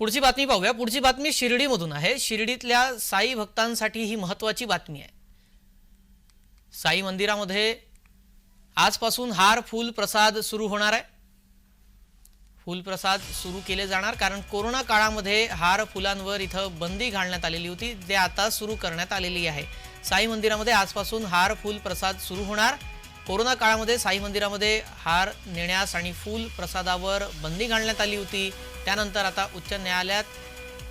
पुढची बातमी पाहूया. पुढची बातमी शिर्डीमधून आहे. शिर्डीतल्या साई भक्तांसाठी ही महत्वाची बातमी आहे. साई मंदिरामध्ये आजपासून हार फूल प्रसाद सुरू होणार आहे. फुलप्रसाद सुरू केले जाणार कारण कोरोना काळामध्ये हार फुलांवर इथं बंदी घालण्यात आलेली होती. ते आता सुरू करण्यात आलेली आहे. साई मंदिरामध्ये आजपासून हार फूल प्रसाद सुरू होणार. कोरोना काळामध्ये साई मंदिरामध्ये हार नेण्यास आणि फूल प्रसादावर बंदी घालण्यात आली होती. त्यानंतर आता उच्च न्यायालयात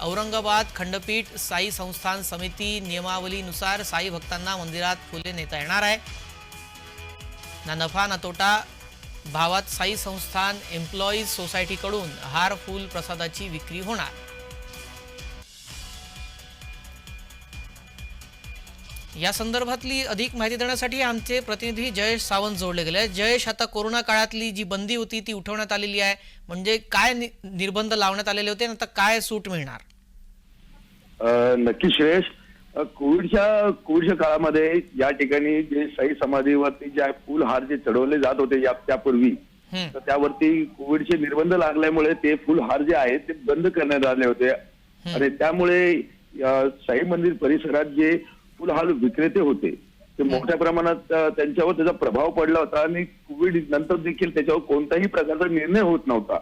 औरंगाबाद खंडपीठ साई संस्थान समिती नियमावलीनुसार साई भक्तांना मंदिरात फुले नेता येणार आहे. ना नफा ना तोटा भावात साई संस्थान एम्प्लॉईज सोसायटीकडून हार फूल प्रसादाची विक्री होणार. या संदर्भातली अधिक माहिती देण्यासाठी आमचे प्रतिनिधी जयेश सावंत जोडले गेले. जयेश आता कोरोना काळातली जी बंदी होती ती उठवण्यात आलेली आहे म्हणजे काय निर्बंध लावण्यात आलेले होते आता काय सूट मिळणार नक्की श्रेयश अ, कोविडच्या कोविडच्या काळामध्ये या ठिकाणी जे साई समाधीवरती जे फुलहार जे चढवले जात होते या त्यापूर्वी. तर त्यावरती कोविडचे निर्बंध लागल्यामुळे ते फुलहार जे आहेत ते बंद करण्यात आले होते आणि त्यामुळे साई मंदिर परिसरात जे फुलहार विक्रेते होते. ते मोठ्या प्रमाणात त्यांच्यावर त्याचा प्रभाव पडला होता आणि कोविड नंतर देखील त्याच्यावर कोणताही प्रकारचा निर्णय होत नव्हता.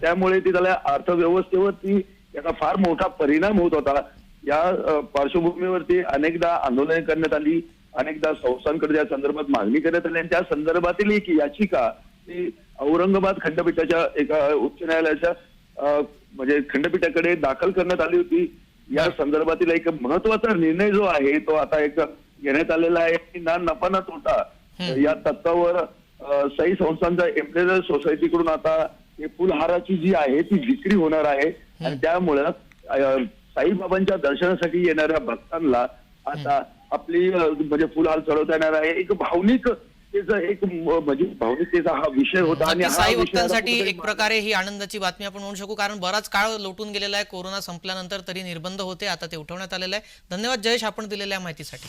त्यामुळे ते त्याला अर्थव्यवस्थेवरती याचा फार मोठा परिणाम होत होता. या पार्श्वभूमीवरती अनेकदा आंदोलने करण्यात आली अनेकदा संस्थांकडे या संदर्भात मागणी करण्यात आली आणि त्या संदर्भातील एक याचिका ही औरंगाबाद खंडपीठाच्या एका उच्च न्यायालयाच्या म्हणजे खंडपीठाकडे दाखल करण्यात आली होती. या संदर्भातील एक महत्त्वाचा निर्णय जो आहे तो आता एक घेण्यात आलेला आहे की ना नफा ना तोटा या तत्वावर साई संस्थांच्या एम्प्लॉयर सोसायटीकडून आता हे फुलहाराची जी आहे ती विक्री होणार आहे. आणि त्यामुळं साईबाबांच्या दर्शनासाठी येणाऱ्या भक्तांना आता आपली म्हणजे फुलहार चढवता येणार आहे. एक भावनिक त्याचा एक म्हणजे भावनिकतेचा हा विषय होता आणि साई भक्तांसाठी एक प्रकारे ही आनंदाची बातमी आपण म्हणू शकू कारण बराच काळ लोटून गेलेला आहे कोरोना संपल्यानंतर तरी निर्बंध होते आता ते उठवण्यात आलेलं आहे. धन्यवाद जयेश आपण दिलेल्या माहितीसाठी.